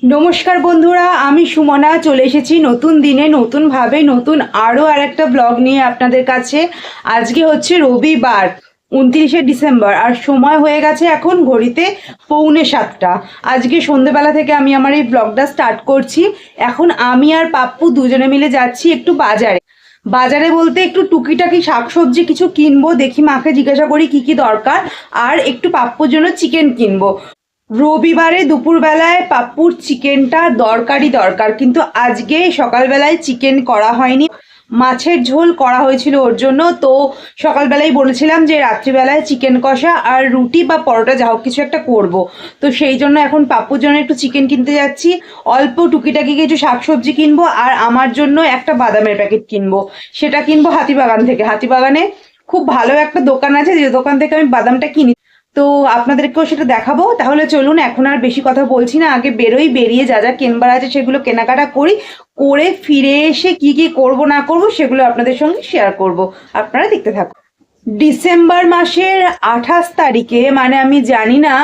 নমস্কার বন্ধুরা, আমি সুমনা, চলে এসেছি নতুন দিনে, নতুনভাবে, নতুন আরও আর একটা ব্লগ নিয়ে আপনাদের কাছে। আজকে হচ্ছে রবিবার, উনত্রিশে ডিসেম্বর, আর সময় হয়ে গেছে এখন ঘড়িতে পৌনে সাতটা। আজকে সন্ধেবেলা থেকে আমি আমার এই ব্লগটা স্টার্ট করছি। এখন আমি আর পাপ্পু দুজনে মিলে যাচ্ছি একটু বাজারে। বাজারে বলতে একটু টুকিটাকি শাকসবজি কিছু কিনবো, দেখি মাকে জিজ্ঞাসা করি কি কি দরকার, আর একটু পাপ্পুর জন্য চিকেন কিনবো। রবিবারে দুপুরবেলায় পাপ্পুর চিকেনটা দরকারই দরকার, কিন্তু আজকে সকালবেলায় চিকেন করা হয়নি। মাছের ঝোল করা হয়েছিল ওর জন্য, তো সকালবেলায় বলেছিলাম যে রাত্রিবেলায় চিকেন কষা আর রুটি বা পরোটা যা হোক কিছু একটা করব। তো সেই জন্য এখন পাপ্পুর জন্য একটু চিকেন কিনতে যাচ্ছি। অল্প টুকিটাকি কিছু শাকসবজি কিনবো আর আমার জন্য একটা বাদামের প্যাকেট কিনবো। সেটা কিনবো হাতিবাগান থেকে। হাতিবাগানে খুব ভালো একটা দোকান আছে, যে দোকান থেকে আমি বাদামটা কিনি। তো আপনাদেরকেও সেটা দেখাবো। তাহলে চলুন, এখন আর বেশি কথা বলছি না। আগে বেরোই, বেরিয়ে যা যা কেনবার আছে সেগুলো কেনাকাটা করি। করে ফিরে এসে কি কি করব, না করব, সেগুলো আপনাদের সঙ্গে শেয়ার করব। আপনারা দেখতে থাকুন। ডিসেম্বর মাসের আঠাশ তারিখে মানে আমি জানি না,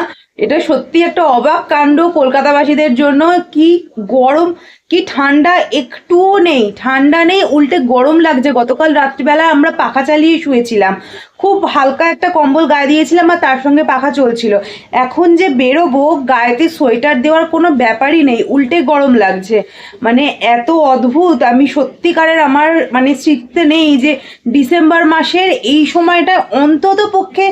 এটা সত্যি একটা অবাক কাণ্ড কলকাতাবাসীদের জন্য। কি গরম, কি ঠান্ডা, একটুও নেই। ঠান্ডা নেই, উল্টে গরম লাগছে। গতকাল রাত্রিবেলা আমরা পাখা চালিয়ে শুয়েছিলাম। খুব হালকা একটা কম্বল গায়ে দিয়েছিলাম আর তার সঙ্গে পাখা চলছিল। এখন যে বেরোবো, গায়েতে সোয়েটার দেওয়ার কোনো ব্যাপারই নেই, উল্টে গরম লাগছে। মানে এত অদ্ভুত, আমি সত্যিকারের আমার মানে স্মৃতিতে নেই যে ডিসেম্বর মাসের এই সময়টা অন্তত পক্ষে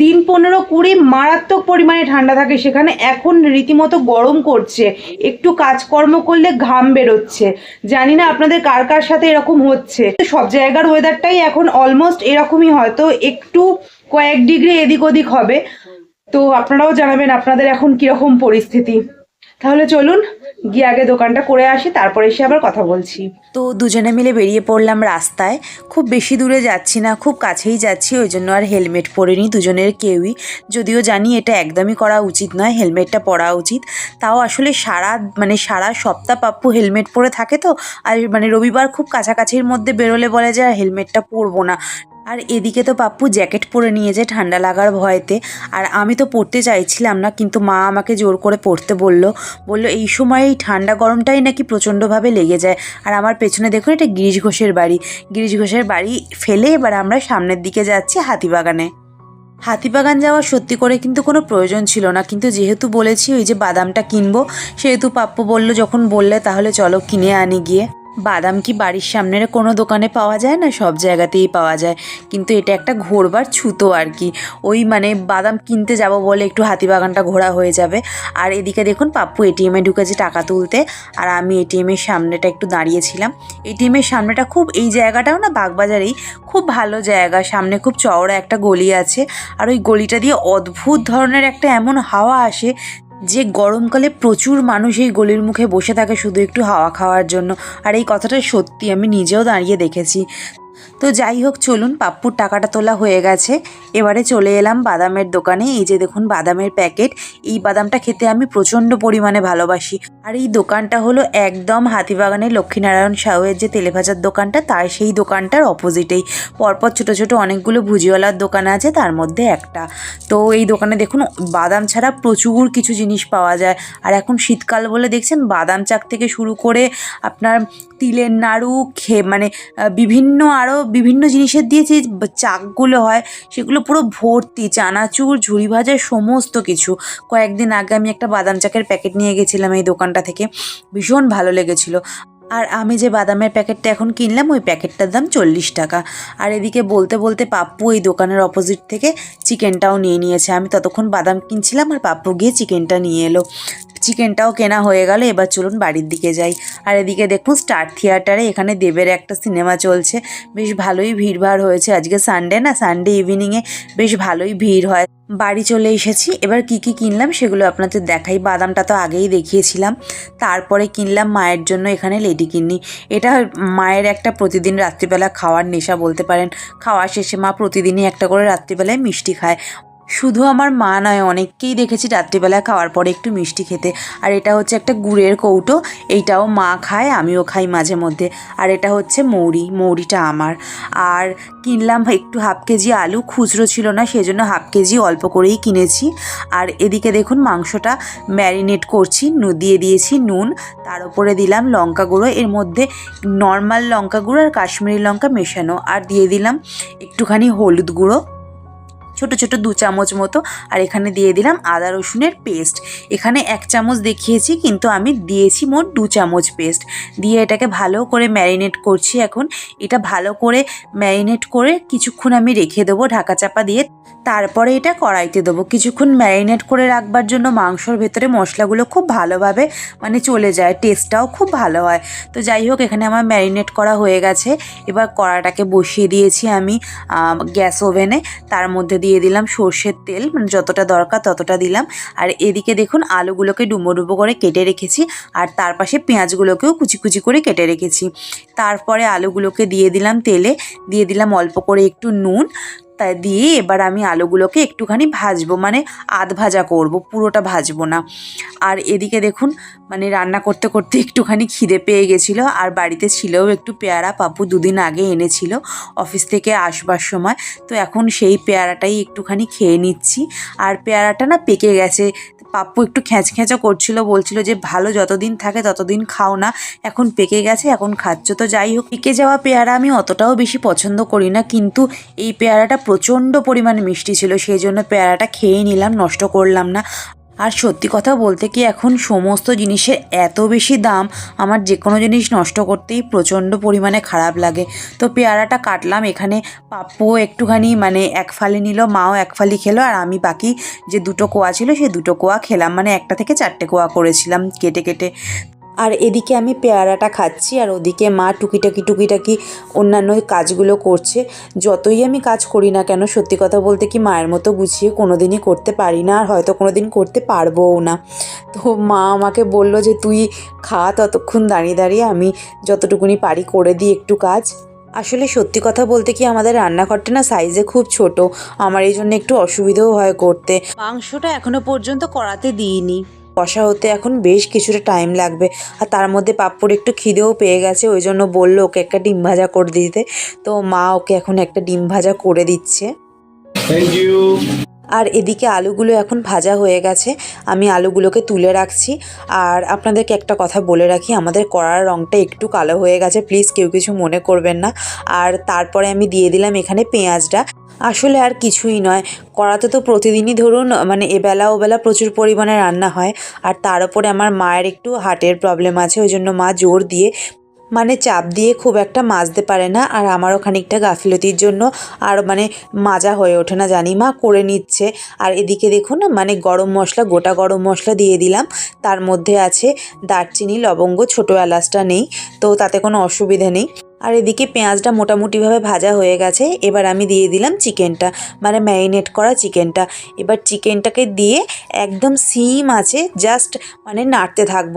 দিন পনেরো কুড়ি মারাত্মক পরিমাণে ঠান্ডা থাকে সেখানে। এখন রীতিমতো গরম করছে, একটু কাজকর্ম করলে ঘাম বেরোচ্ছে। জানি না আপনাদের কার কার সাথে এরকম হচ্ছে। সব জায়গার ওয়েদারটাই এখন অলমোস্ট এরকমই হয়তো একটু কয়েক ডিগ্রি এদিক ওদিক হবে। তো আপনারাও জানাবেন আপনাদের এখন কীরকম পরিস্থিতি। তাহলে চলুন, গিয়ে আগে দোকানটা করে আসি, তারপরে এসে আবার কথা বলছি। তো দুজনে মিলে বেরিয়ে পড়লাম রাস্তায়। খুব বেশি দূরে যাচ্ছি না, খুব কাছেই যাচ্ছি, ওই জন্য আর হেলমেট পরিনি দুজনের কেউই। যদিও জানি এটা একদমই করা উচিত নয়, হেলমেটটা পরা উচিত। তাও আসলে সারা মানে সারা সপ্তাহ পাপ্পু হেলমেট পরে থাকে তো, আর মানে রবিবার খুব কাছাকাছির মধ্যে বেরোলে বলে যে আর হেলমেটটা পরবো না। আর এদিকে তো পাপ্পু জ্যাকেট পরে নিয়েছে ঠান্ডা লাগার ভয়তে। আর আমি তো পড়তে চাইছিলাম না, কিন্তু মা আমাকে জোর করে পড়তে বলল। বলল, এই সময় এই ঠান্ডা গরমটাই নাকি প্রচণ্ডভাবে লেগে যায়। আর আমার পেছনে দেখুন, এটা গিরিশ ঘোষের বাড়ি। গিরিশ ঘোষের বাড়ি ফেলে এবার আমরা সামনের দিকে যাচ্ছি হাতিবাগানে। হাতিবাগান যাওয়ার সত্যি করে কিন্তু কোনো প্রয়োজন ছিল না। কিন্তু যেহেতু বলেছি ওই যে বাদামটা কিনবো, সেহেতু পাপ্পু বলল, যখন বললে তাহলে চলো কিনে আনি গিয়ে। বাদাম কি বাড়ির সামনের কোনো দোকানে পাওয়া যায় না? সব জায়গাতেই পাওয়া যায়। কিন্তু এটা একটা ঘোরবার ছুতো আর কি। ওই মানে বাদাম কিনতে যাব বলে একটু হাতিবাগানটা ঘোরা হয়ে যাবে। আর এদিকে দেখুন পাপ্পু এটিএমে ঢুকেছে টাকা তুলতে। আর আমি এটিএমের সামনেটা একটু দাঁড়িয়েছিলাম। এটিএমের সামনেটা খুব, এই জায়গাটাও না বাগবাজারেই খুব ভালো জায়গা। সামনে খুব চওড়া একটা গলি আছে। আর ওই গলিটা দিয়ে অদ্ভুত ধরনের একটা এমন হাওয়া আসে যে গরমকালে প্রচুর মানুষ এই গলির মুখে বসে থাকে শুধু একটু হাওয়া খাওয়ার জন্য। আর এই কথাটা সত্যি আমি নিজেও দাঁড়িয়ে দেখেছি। তো যাই হোক, চলুন, পাপ্পুর টাকাটা তোলা হয়ে গেছে। এবারে চলে এলাম বাদামের দোকানে। এই যে দেখুন, বাদামের প্যাকেট। এই বাদামটা খেতে আমি প্রচণ্ড পরিমাণে ভালোবাসি। আর এই দোকানটা হলো একদম হাতিবাগানের লক্ষ্মীনারায়ণ সাউয়ের যে তেলেভাজার দোকানটা, তার সেই দোকানটার অপোজিটেই। পরপর ছোটো ছোটো অনেকগুলো ভুজিওয়ালার দোকান আছে, তার মধ্যে একটা। তো এই দোকানে দেখুন, বাদাম ছাড়া প্রচুর কিছু জিনিস পাওয়া যায়। আর এখন শীতকাল বলে দেখছেন, বাদাম চাক থেকে শুরু করে আপনার তিলের নাড়ু, খে মানে বিভিন্ন আরও বিভিন্ন জিনিসের দিয়ে যে চাকগুলো হয়, সেগুলো পুরো ভর্তি, চানাচুর, ঝুড়ি ভাজা, সমস্ত কিছু। কয়েকদিন আগে আমি একটা বাদাম চাকের প্যাকেট নিয়ে গেছিলাম এই দোকানটা থেকে। ভীষণ ভালো লেগেছিল। আর আমি যে বাদামের প্যাকেটটা এখন কিনলাম, ওই প্যাকেটটার দাম চল্লিশ টাকা। আর এদিকে বলতে বলতে পাপ্পু এই দোকানের অপোজিট থেকে চিকেনটাও নিয়ে নিয়েছে। আমি ততক্ষণ বাদাম কিনছিলাম আর পাপ্পু গিয়ে চিকেনটা নিয়ে এলো। চিকেনটাও কেনা হয়ে গেল, এবার চলুন বাড়ির দিকে যাই। আর এদিকে দেখুন স্টার থিয়েটারে এখানে দেবের একটা সিনেমা চলছে। বেশ ভালোই ভিড়ভাড় হয়েছে। আজকে সানডে না সানডে ইভিনিংয়ে বেশ ভালোই ভিড় হয়। বাড়ি চলে এসেছি, এবার কি কি কিনলাম সেগুলো আপনাদের দেখাই। বাদামটা তো আগেই দেখিয়েছিলাম। তারপরে কিনলাম মায়ের জন্য এখানে লেডি কিডনি এটা মায়ের একটা প্রতিদিন রাত্রিবেলা খাওয়ার নেশা বলতে পারেন। খাওয়া শেষে মা প্রতিদিনই একটা করে রাত্রিবেলায় মিষ্টি খায়। শুধু আমার মা নয়, অনেককেই দেখেছি রাত্রিবেলা খাওয়ার পরে একটু মিষ্টি খেতে। আর এটা হচ্ছে একটা গুড়ের কৌটো, এইটাও মা খায়, আমিও খাই মাঝে মধ্যে। আর এটা হচ্ছে মৌরি, মৌরিটা আমার। আর কিনলাম একটু হাফ কেজি আলু, খুচরো ছিল না, সেজন্য হাফ কেজি অল্প করেই কিনেছি। আর এদিকে দেখুন মাংসটা ম্যারিনেট করছি, নু- দিয়ে দিয়েছি নুন, তার উপরে দিলাম লঙ্কা গুঁড়ো, এর মধ্যে নর্মাল লঙ্কা গুঁড়ো আর কাশ্মীরি লঙ্কা মেশানো। আর দিয়ে দিলাম একটুখানি হলুদ গুঁড়ো। ছোট ছোট দু চামচ মতো আর এখানে দিয়ে দিলাম আদা রসুনের পেস্ট। এখানে এক চামচ দেখিয়েছি, কিন্তু আমি দিয়েছি মোট দু চামচ পেস্ট। দিয়ে এটাকে ভালো করে ম্যারিনেট করছি এখন। এটা ভালো করে ম্যারিনেট করে কিছুক্ষণ আমি রেখে দেবো ঢাকা চাপা দিয়ে। তারপরে এটা কড়াইতে দেবো। কিছুক্ষণ ম্যারিনেট করে রাখবার জন্য মাংসর ভেতরে মশলাগুলো খুব ভালোভাবে মানে চলে যায়, টেস্টটাও খুব ভালো হয়। তো যাই হোক, এখানে আমার ম্যারিনেট করা হয়ে গেছে। এবার কড়াটাকে বসিয়ে দিয়েছি আমি গ্যাস ওভেনে। তার মধ্যে দিয়ে দিলাম সর্ষের তেল মানে যতটা দরকার ততটা দিলাম। আর এদিকে দেখুন, আলুগুলোকে ডুমো ডুবো করে কেটে রেখেছি, আর তার পাশে পেঁয়াজগুলোকেও কুচি কুচি করে কেটে রেখেছি। তারপরে আলুগুলোকে দিয়ে দিলাম তেলে, দিয়ে দিলাম অল্প করে একটু নুন। তা দিয়ে এবার আমি আলুগুলোকে একটুখানি ভাজবো মানে আধ ভাজা করব, পুরোটা ভাজবো না। আর এদিকে দেখুন মানে রান্না করতে করতে একটুখানি খিদে পেয়ে গেছিল, আর বাড়িতে ছিলও একটু পেয়ারা পাপু দুদিন আগে এনেছিল অফিস থেকে আসবার সময়। তো এখন সেই পেয়ারাটাই একটুখানি খেয়ে নিচ্ছি। আর পেয়ারাটা না পেকে গেছে পাপ্পু একটু খ্যাঁচখ্যাঁচও করছিল, বলছিল যে, ভালো যতদিন থাকে ততদিন খাও না, এখন পেকে গেছে, এখন খাচ্ছ। তো যাই হোক, পেকে যাওয়া পেয়ারা আমি অতটাও বেশি পছন্দ করি না, কিন্তু এই পেয়ারাটা প্রচণ্ড পরিমাণে মিষ্টি ছিল, সেই জন্য পেয়ারাটা খেয়ে নিলাম, নষ্ট করলাম না। আর সত্যি কথা বলতে কি এখন সমস্ত জিনিসের এত বেশি দাম, আমার যে কোনো জিনিস নষ্ট করতেই প্রচণ্ড পরিমাণে খারাপ লাগে। তো পেয়ারাটা কাটলাম, এখানে পাপ্পুও একটুখানি মানে এক ফালি নিল, মাও এক ফালি খেলো, আর আমি বাকি যে দুটো কোয়া ছিল, সেই দুটো কোয়া খেলাম। মানে একটা থেকে চারটে কোয়া করেছিলাম কেটে কেটে। আর এদিকে আমি পেয়ারাটা খাচ্ছি আর ওদিকে মা টুকিটাকি টুকিটাকি অন্যান্য কাজগুলো করছে। যতই আমি কাজ করি না কেন, সত্যি কথা বলতে কি মায়ের মতো গুছিয়ে কোনো দিনই করতে পারি না আর হয়তো কোনো দিন করতে পারবোও না। তো মা আমাকে বলল যে, তুই খা, ততক্ষণ দাঁড়িয়ে দাঁড়িয়ে আমি যতটুকুনি পারি করে দিই একটু কাজ। আসলে সত্যি কথা বলতে কি আমাদের রান্নাঘরটা না সাইজে খুব ছোট, আমার এই জন্য একটু অসুবিধেও হয় করতে। মাংসটা এখনও পর্যন্ত করাতে দিইনি। কষা হতে এখন বেশ কিছুটা টাইম লাগবে। আর তার মধ্যে পাপ্পুর একটু খিদেও পেয়ে গেছে, ওই জন্য বলল ওকে একটা ডিম ভাজা করে দিতে। তো মা ওকে এখন একটা ডিম ভাজা করে দিচ্ছে। থ্যাংক ইউ আর এদিকে আলুগুলো এখন ভাজা হয়ে গেছে। আমি আলুগুলোকে তুলে রাখছি। আর আপনাদেরকে একটা কথা বলে রাখি, আমাদের কড়ার রঙটা একটু কালো হয়ে গেছে। প্লিজ কেউ কিছু মনে করবেন না। আর তারপরে আমি দিয়ে দিলাম এখানে পেঁয়াজটা। আসলে আর কিছুই নয়। কড়াতে তো প্রতিদিনই ধরুন মানে এবেলা ওবেলা প্রচুর পরিমাণে রান্না হয়। আর তার উপরে আমার মায়ের একটু হার্টের প্রবলেম আছে। ওই জন্য মা জোর দিয়ে মানে চাপ দিয়ে খুব একটা মাজতে পারে না আর আমারও খানিকটা গাফিলতির জন্য আর মানে মাজা হয়ে ওঠে না জানি মা, করে নিচ্ছে। আর এদিকে দেখুন মানে গরম মশলা, গোটা গরম মশলা দিয়ে দিলাম। তার মধ্যে আছে দারচিনি, লবঙ্গ, ছোটো এলাচটা নেই, তো তাতে কোনো অসুবিধে নেই। আর এদিকে পেঁয়াজটা মোটামুটিভাবে ভাজা হয়ে গেছে। এবার আমি দিয়ে দিলাম চিকেনটা মানে ম্যারিনেট করা চিকেনটা। এবার চিকেনটাকে দিয়ে একদম সিম আছে, জাস্ট মানে নাড়তে থাকব।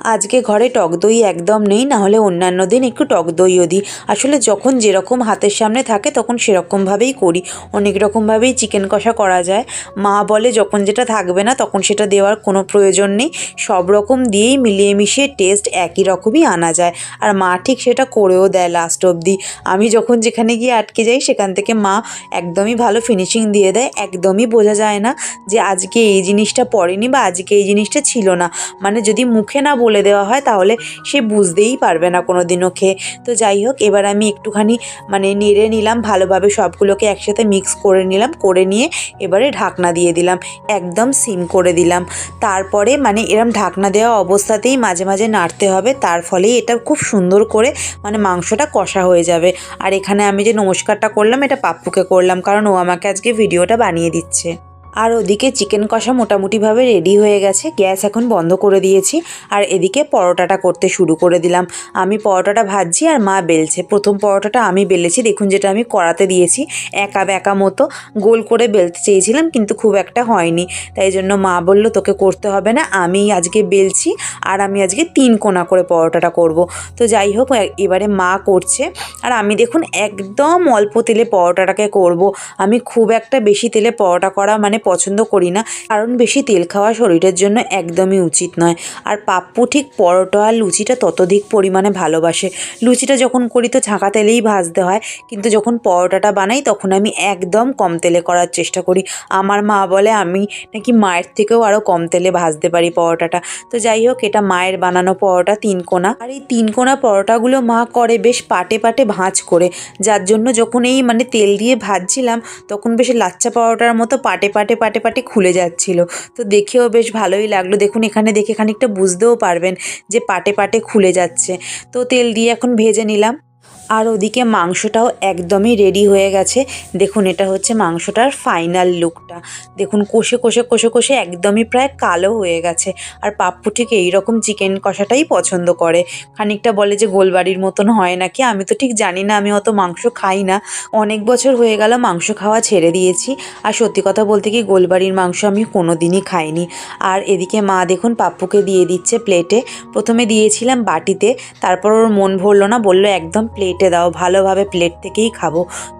আজকে ঘরে টক দই একদম নেই না হলে অন্যান্য দিন একটু টক দইও দিই। আসলে যখন যেরকম হাতের সামনে থাকে, তখন সেরকমভাবেই করি। অনেক রকমভাবেই চিকেন কষা করা যায়। মা বলে, যখন যেটা থাকবে না, তখন সেটা দেওয়ার কোনো প্রয়োজন নেই। সব রকম দিয়েই মিলিয়ে মিশিয়ে টেস্ট একই রকমই আনা যায়। আর মা ঠিক সেটা করেও দেয় লাস্ট অবধি। আমি যখন যেখানে গিয়ে আটকে যাই, সেখান থেকে মা একদমই ভালো ফিনিশিং দিয়ে দেয়। একদমই বোঝা যায় না যে আজকে এই জিনিসটা পড়েনি বা আজকে এই জিনিসটা ছিল না। মানে যদি মুখে না বলে দেওয়া হয়, তাহলে সে বুঝতেই পারবে না কোনো দিনও খেয়ে। তো যাই হোক, এবার আমি একটুখানি মানে নেড়ে নিলাম, ভালোভাবে সবগুলোকে একসাথে মিক্স করে নিলাম, করে নিয়ে এবারে ঢাকনা দিয়ে দিলাম, একদম সিম করে দিলাম। তারপরে মানে এরম ঢাকনা দেওয়া অবস্থাতেই মাঝে মাঝে নাড়তে হবে, তার ফলেই এটা খুব সুন্দর করে মানে মাংসটা কষা হয়ে যাবে। আর এখানে আমি যে নমস্কারটা করলাম, এটা পাপ্পুকে করলাম, কারণ ও আমাকে আজকে ভিডিওটা বানিয়ে দিচ্ছে। আর ওদিকে চিকেন কষা মোটামুটিভাবে রেডি হয়ে গেছে। গ্যাস এখন বন্ধ করে দিয়েছি আর এদিকে পরোটাটা করতে শুরু করে দিলাম। আমি পরোটাটা ভাজছি আর মা বেলছে। প্রথম পরোটাটা আমি বেলেছি। দেখুন যেটা আমি কড়াতে দিয়েছি, একা বেঁকা মতো। গোল করে বেলতে চেয়েছিলাম কিন্তু খুব একটা হয়নি। তাই জন্য মা বলল, তোকে করতে হবে না। আমি আজকে বেলছি আর আমি আজকে তিন কোনা করে পরোটাটা করব। তো যাই হোক এবারে মা করছে। আর আমি দেখুন, একদম অল্প তেলে পরোটাটাকে করব। আমি খুব একটা বেশি তেলে পরোটা করা মানে পছন্দ করি না। কারণ বেশি তেল খাওয়া শরীরের জন্য একদমই উচিত নয়। আর পাপ্পু ঠিক পরোটা আর লুচিটা ততোধিক পরিমাণে ভালোবাসে। লুচিটা যখন করি তো ছাঁকা তেলেই ভাজতে হয়। কিন্তু যখন পরোটাটা বানাই তখন আমি একদম কম তেলে করার চেষ্টা করি। আমার মা বলে, আমি নাকি মায়ের থেকেও আরও কম তেলে ভাজতে পারি পরোটাটা। তো যাই হোক, এটা মায়ের বানানো পরোটা তিন কোনা। আর এই তিন কোনা পরোটাগুলো মা করে বেশ পাটে পাটে ভাঁজ করে। যার জন্য যখন এই মানে তেল দিয়ে ভাজছিলাম, তখন বেশ লাচ্চা পরোটার মতো পাটে পাটে পাটে পাটে পাটে খুলে যাচ্ছিল। তো দেখেও বেশ ভালোই লাগল। দেখুন, এখানে দেখে খানিকটা বুঝতেও পারবেন যে পাটে পাটে খুলে যাচ্ছে। তো তেল দিয়ে এখন ভেজে নিলাম। আর ওদিকে মাংসটাও একদমই রেডি হয়ে গেছে। দেখুন, এটা হচ্ছে মাংসটার ফাইনাল লুকটা দেখুন, কষে কষে কষে কষে একদমই প্রায় কালো হয়ে গেছে। আর পাপ্পু ঠিক এইরকম চিকেন কষাটাই পছন্দ করে। খানিকটা বলে যে গোলবাড়ির মতন হয় নাকি? আমি তো ঠিক জানি না, আমি অত মাংস খাই না। অনেক বছর হয়ে গেল মাংস খাওয়া ছেড়ে দিয়েছি। আর সত্যি কথা বলতে কি, গোলবাড়ির মাংস আমি কোনো দিনই খাইনি। আর এদিকে মা দেখুন, পাপ্পুকে দিয়ে দিচ্ছে প্লেটে প্রথমে দিয়েছিলাম বাটিতে, তারপর ওর মন ভরলো না, বলল, একদম প্লেটে দাও ভালোভাবে প্লেট থেকেই খাব।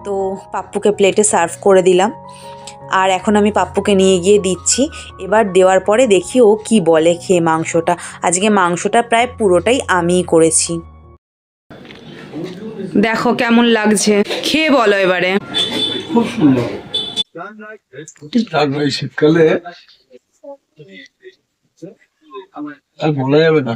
তো পাপ্পুকে প্লেটে সার্ভ করে দিলাম। আর এখন আমি পাপ্পুকে নিয়ে গিয়ে দিচ্ছি। এবার দেওয়ার পরে দেখি ও কি বলে খেয়ে মাংসটা। আজকে মাংসটা প্রায় পুরোটাই আমিই করেছি। দেখো কেমন লাগছে। খেয়ে বলো এবারে। খুব সুন্দর। শীতকালে। আর বলা যাবে না।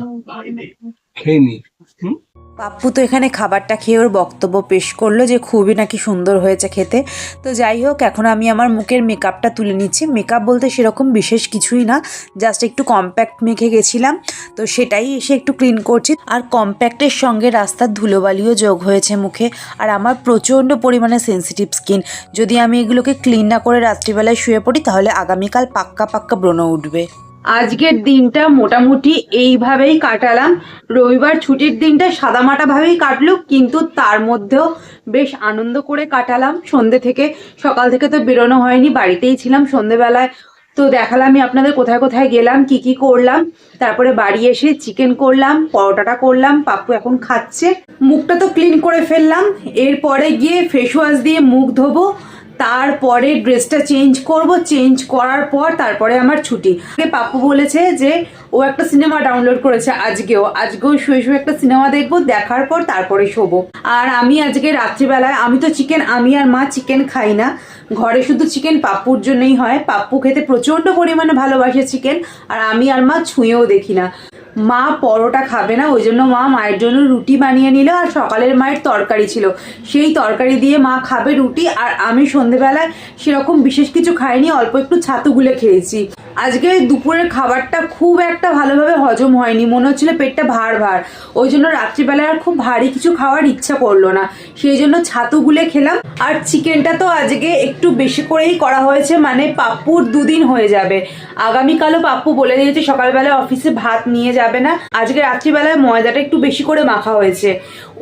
খেয়ে নি। হুম? পাপ্পু তো এখানে খাবারটা খেয়ে ওর বক্তব্য পেশ করল যে খুবই নাকি সুন্দর হয়েছে খেতে। তো যাই হোক, এখন আমি আমার মুখের মেকআপটা তুলে নিচ্ছি। মেকআপ বলতে সেরকম বিশেষ কিছুই না জাস্ট একটু কম্প্যাক্ট মেখে গেছিলাম। তো সেটাই এসে একটু ক্লিন করছি। আর কম্প্যাক্টের সঙ্গে রাস্তার ধুলোবালিও যোগ হয়েছে মুখে। আর আমার প্রচণ্ড পরিমাণে সেন্সিটিভ স্কিন যদি আমি এগুলোকে ক্লিন না করে রাত্রিবেলায় শুয়ে পড়ি, তাহলে আগামীকাল পাক্কা পাক্কা ব্রণ উঠবে। আজকের দিনটা মোটামুটি এইভাবেই কাটালাম। রবিবার ছুটির দিনটা সাদামাটাভাবেই কাটলো, কিন্তু তার মধ্যেও বেশ আনন্দ করে কাটালাম। সন্ধে থেকে সকাল থেকে তো বেরোনো হয়নি, বাড়িতেই ছিলাম সন্ধেবেলায়। তো দেখালাম আমি আপনাদের কোথায় কোথায় গেলাম, কি কি করলাম। তারপরে বাড়ি এসে চিকেন করলাম, পরোটাটা করলাম, পাপ্পু এখন খাচ্ছে। মুখটা তো ক্লিন করে ফেললাম, এরপরে গিয়ে ফেস ওয়াশ দিয়ে মুখ ধোবো। তারপরে ড্রেসটা চেঞ্জ করব, চেঞ্জ করার পর তারপরে আমার ছুটি। পাপ্পু বলেছে যে, ও একটা সিনেমা ডাউনলোড করেছে আজকেও। আজকেও শুয়ে শুয়ে একটা সিনেমা দেখব, দেখার পর তারপরে শোবো। আর আমি আজকে রাত্রিবেলায়, আমি তো চিকেন আমি আর মা চিকেন খাই না। ঘরে শুধু চিকেন পাপ্পুর জন্যই হয়। পাপ্পু খেতে প্রচণ্ড পরিমাণে ভালোবাসে চিকেন আর আমি আর মা ছুঁয়েও দেখি না। মা পরোটা খাবে না, ওই জন্য মা মায়ের জন্য রুটি বানিয়ে নিল, আর সকালের মায়ের তরকারি ছিল। সেই তরকারি দিয়ে মা খাবে রুটি, আর আমি সন্ধেবেলায় সেরকম বিশেষ কিছু খাইনি অল্প একটু ছাতু গুলে খেয়েছি। আজকে দুপুরের খাবারটা খুব একটা ভালোভাবে হজম হয়নি, মনে হচ্ছিল পেটটা ভার ভার। ওই জন্য রাত্রিবেলায় আর খুব ভারী কিছু খাওয়ার ইচ্ছা করল না। সেই জন্য ছাতু গুলে খেলাম। আর চিকেনটা তো আজকে একটু বেশি করেই করা হয়েছে মানে পাপ্পুর দুদিন হয়ে যাবে। আগামীকালও পাপ্পু বলে দিয়েছে, সকালবেলা অফিসে ভাত নিয়ে যাবে না। আজকে রাত্রিবেলায় ময়দাটা একটু বেশি করে মাখা হয়েছে।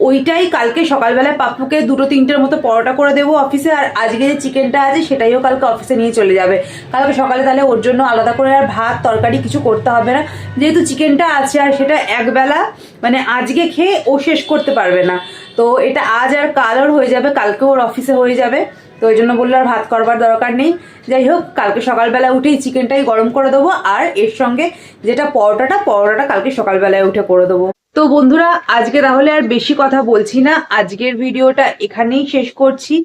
ওইটাই কালকে সকালবেলায় পাপ্পুকে দুটো তিনটের মতো পরোটা করে দেবো অফিসে, আর আজকে যে চিকেনটা আছে সেটাইও কালকে অফিসে নিয়ে চলে যাবে। কালকে সকালে তাহলে ওর জন্য আলাদা করে আর ভাত, তরকারি কিছু করতে হবে না। যেহেতু চিকেনটা আছে আর সেটা একবেলা মানে আজকে খেয়ে ও শেষ করতে পারবে না। তো এটা আজ আর কাল ওর হয়ে যাবে, কালকে ওর অফিসে হয়ে যাবে। তো ওই জন্য বলল আর ভাত করবার দরকার নেই। যাই হোক, কালকে সকালবেলা উঠেই চিকেনটাই গরম করে দেবো আর এর সঙ্গে যেটা পরোটাটা পরোটাটা কালকে সকালবেলায় উঠে করে দেবো। তো বন্ধুরা, আজকে তাহলে আর বেশি কথা বলছি না। আজকের ভিডিওটা এখানেই শেষ করছি।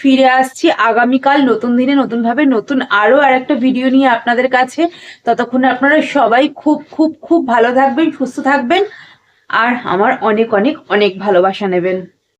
ফিরে আসছি আগামীকাল নতুন দিনে নতুনভাবে নতুন আরও আর একটা ভিডিও নিয়ে আপনাদের কাছে। ততক্ষণে আপনারা সবাই খুব খুব খুব ভালো থাকবেন, সুস্থ থাকবেন, আর আমার অনেক অনেক অনেক ভালোবাসা নেবেন।